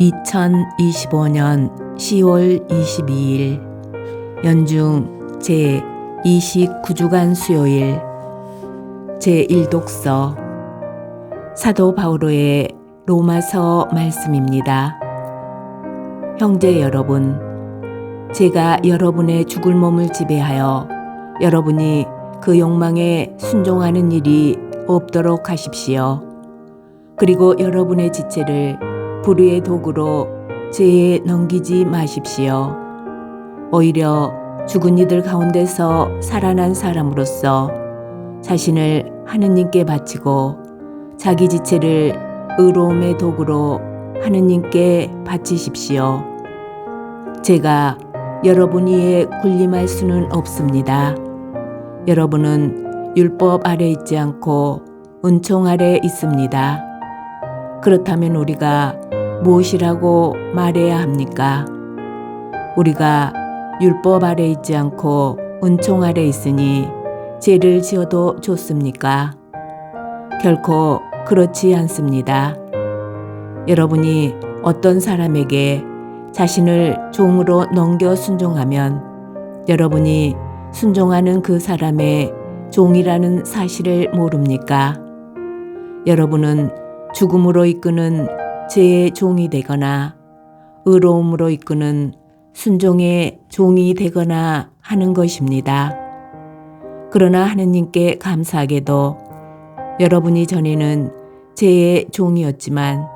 2025년 10월 22일 연중 제 29주간 수요일 제 1독서 사도 바오로의 로마서 말씀입니다. 형제 여러분, 제가 여러분의 죽을 몸을 지배하여 여러분이 그 욕망에 순종하는 일이 없도록 하십시오. 그리고 여러분의 지체를 불의의 도구로 죄에 넘기지 마십시오. 오히려 죽은 이들 가운데서 살아난 사람으로서 자신을 하느님께 바치고 자기 지체를 의로움의 도구로 하느님께 바치십시오. 제가 여러분 위에 군림할 수는 없습니다. 여러분은 율법 아래 있지 않고 은총 아래 있습니다. 그렇다면 우리가 무엇이라고 말해야 합니까? 우리가 율법 아래 있지 않고 은총 아래 있으니 죄를 지어도 좋습니까? 결코 그렇지 않습니다. 여러분이 어떤 사람에게 자신을 종으로 넘겨 순종하면 여러분이 순종하는 그 사람의 종이라는 사실을 모릅니까? 여러분은 죽음으로 이끄는 죄의 종이 되거나 의로움으로 이끄는 순종의 종이 되거나 하는 것입니다. 그러나 하느님께 감사하게도 여러분이 전에는 죄의 종이었지만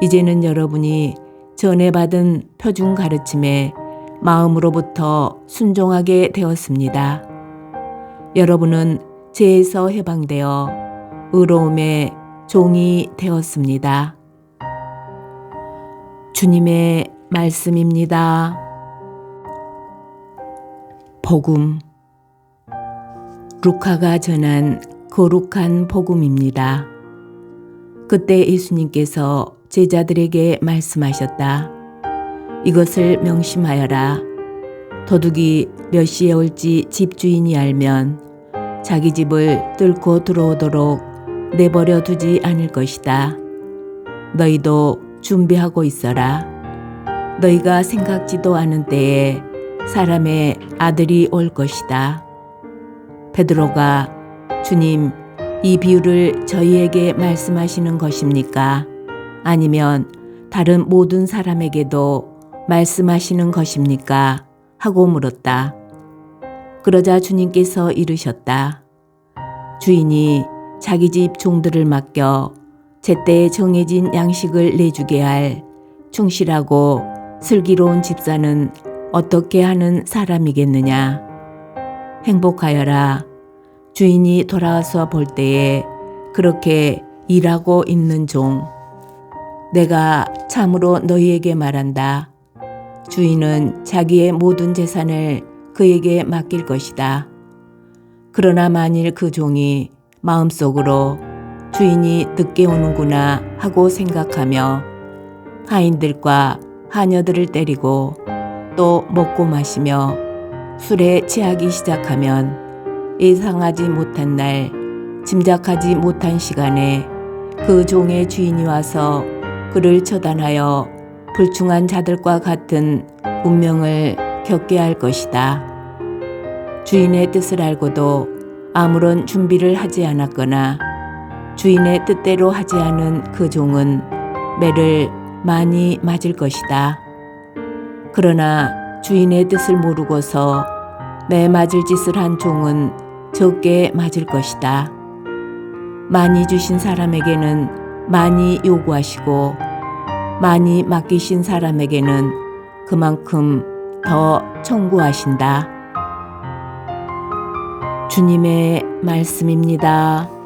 이제는 여러분이 전에 받은 표준 가르침에 마음으로부터 순종하게 되었습니다. 여러분은 죄에서 해방되어 의로움의 종이 되었습니다. 주님의 말씀입니다. 복음 루카가 전한 거룩한 복음입니다. 그때 예수님께서 제자들에게 말씀하셨다. 이것을 명심하여라. 도둑이 몇 시에 올지 집주인이 알면 자기 집을 뚫고 들어오도록 내버려 두지 않을 것이다. 너희도 준비하고 있어라. 너희가 생각지도 않은 때에 사람의 아들이 올 것이다. 베드로가 주님, 이 비유를 저희에게 말씀하시는 것입니까? 아니면 다른 모든 사람에게도 말씀하시는 것입니까? 하고 물었다. 그러자 주님께서 이르셨다. 주인이 자기 집 종들을 맡겨 제때에 정해진 양식을 내주게 할 충실하고 슬기로운 집사는 어떻게 하는 사람이겠느냐. 행복하여라. 주인이 돌아와서 볼 때에 그렇게 일하고 있는 종. 내가 참으로 너희에게 말한다. 주인은 자기의 모든 재산을 그에게 맡길 것이다. 그러나 만일 그 종이 마음속으로 주인이 늦게 오는구나 하고 생각하며 하인들과 하녀들을 때리고 또 먹고 마시며 술에 취하기 시작하면 예상하지 못한 날, 짐작하지 못한 시간에 그 종의 주인이 와서 그를 처단하여 불충한 자들과 같은 운명을 겪게 할 것이다. 주인의 뜻을 알고도 아무런 준비를 하지 않았거나 주인의 뜻대로 하지 않은 그 종은 매를 많이 맞을 것이다. 그러나 주인의 뜻을 모르고서 매 맞을 짓을 한 종은 적게 맞을 것이다. 많이 주신 사람에게는 많이 요구하시고 많이 맡기신 사람에게는 그만큼 더 청구하신다. 주님의 말씀입니다.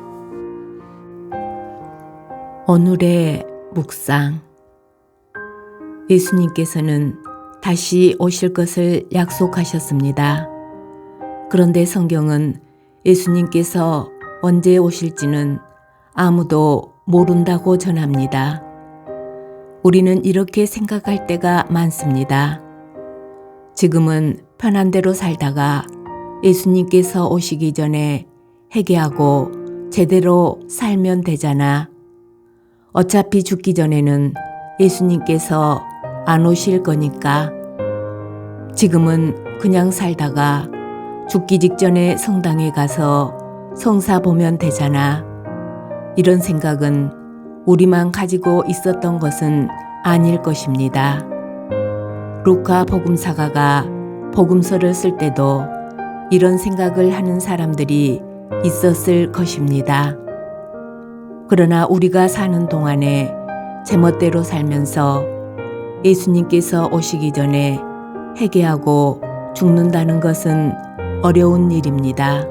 오늘의 묵상 예수님께서는 다시 오실 것을 약속하셨습니다. 그런데 성경은 예수님께서 언제 오실지는 아무도 모른다고 전합니다. 우리는 이렇게 생각할 때가 많습니다. 지금은 편한 대로 살다가 예수님께서 오시기 전에 회개하고 제대로 살면 되잖아. 어차피 죽기 전에는 예수님께서 안 오실 거니까 지금은 그냥 살다가 죽기 직전에 성당에 가서 성사 보면 되잖아. 이런 생각은 우리만 가지고 있었던 것은 아닐 것입니다. 루카 복음사가가 복음서를 쓸 때도 이런 생각을 하는 사람들이 있었을 것입니다. 그러나 우리가 사는 동안에 제멋대로 살면서 예수님께서 오시기 전에 회개하고 죽는다는 것은 어려운 일입니다.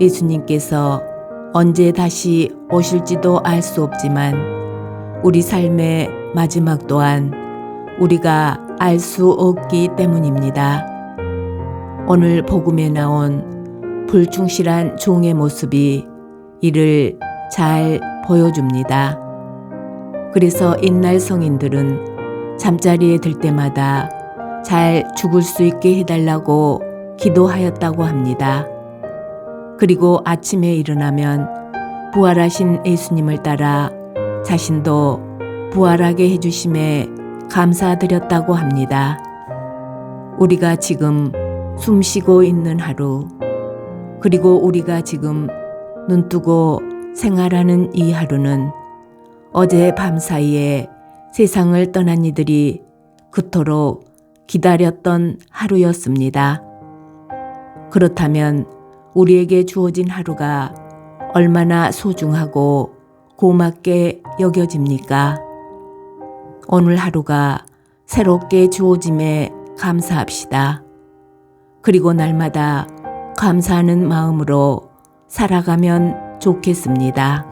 예수님께서 언제 다시 오실지도 알 수 없지만 우리 삶의 마지막 또한 우리가 알 수 없기 때문입니다. 오늘 복음에 나온 불충실한 종의 모습이 이를 잘 보여줍니다. 그래서 옛날 성인들은 잠자리에 들 때마다 잘 죽을 수 있게 해달라고 기도하였다고 합니다. 그리고 아침에 일어나면 부활하신 예수님을 따라 자신도 부활하게 해주심에 감사드렸다고 합니다. 우리가 지금 숨 쉬고 있는 하루, 그리고 우리가 지금 눈 뜨고 생활하는 이 하루는 어제 밤 사이에 세상을 떠난 이들이 그토록 기다렸던 하루였습니다. 그렇다면 우리에게 주어진 하루가 얼마나 소중하고 고맙게 여겨집니까? 오늘 하루가 새롭게 주어짐에 감사합시다. 그리고 날마다 감사하는 마음으로 살아가면 좋겠습니다.